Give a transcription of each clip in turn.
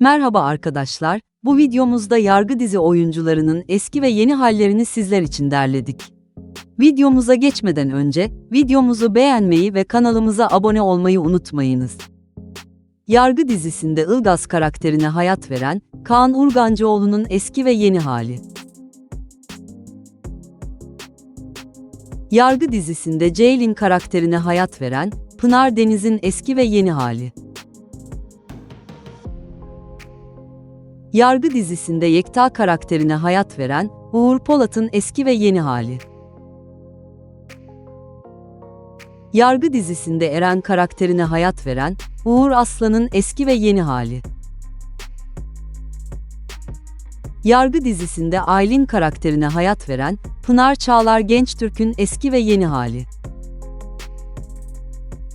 Merhaba arkadaşlar, bu videomuzda Yargı dizi oyuncularının eski ve yeni hallerini sizler için derledik. Videomuza geçmeden önce, videomuzu beğenmeyi ve kanalımıza abone olmayı unutmayınız. Yargı dizisinde Ilgaz karakterine hayat veren, Kaan Urgancıoğlu'nun eski ve yeni hali. Yargı dizisinde Ceylin karakterine hayat veren, Pınar Deniz'in eski ve yeni hali. Yargı dizisinde Yekta karakterine hayat veren, Uğur Polat'ın eski ve yeni hali. Yargı dizisinde Eren karakterine hayat veren, Uğur Aslan'ın eski ve yeni hali. Yargı dizisinde Aylin karakterine hayat veren, Pınar Çağlar Gençtürk'ün eski ve yeni hali.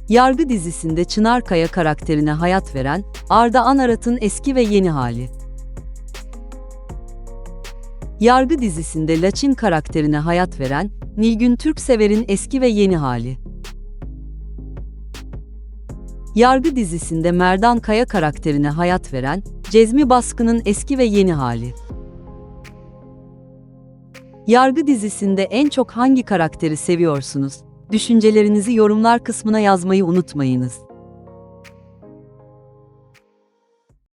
Yargı dizisinde Çınar Kaya karakterine hayat veren, Arda Anarat'ın eski ve yeni hali. Yargı dizisinde Laçin karakterine hayat veren, Nilgün Türksever'in eski ve yeni hali. Yargı dizisinde Merdan Kaya karakterine hayat veren, Cezmi Baskın'ın eski ve yeni hali. Yargı dizisinde en çok hangi karakteri seviyorsunuz? Düşüncelerinizi yorumlar kısmına yazmayı unutmayınız.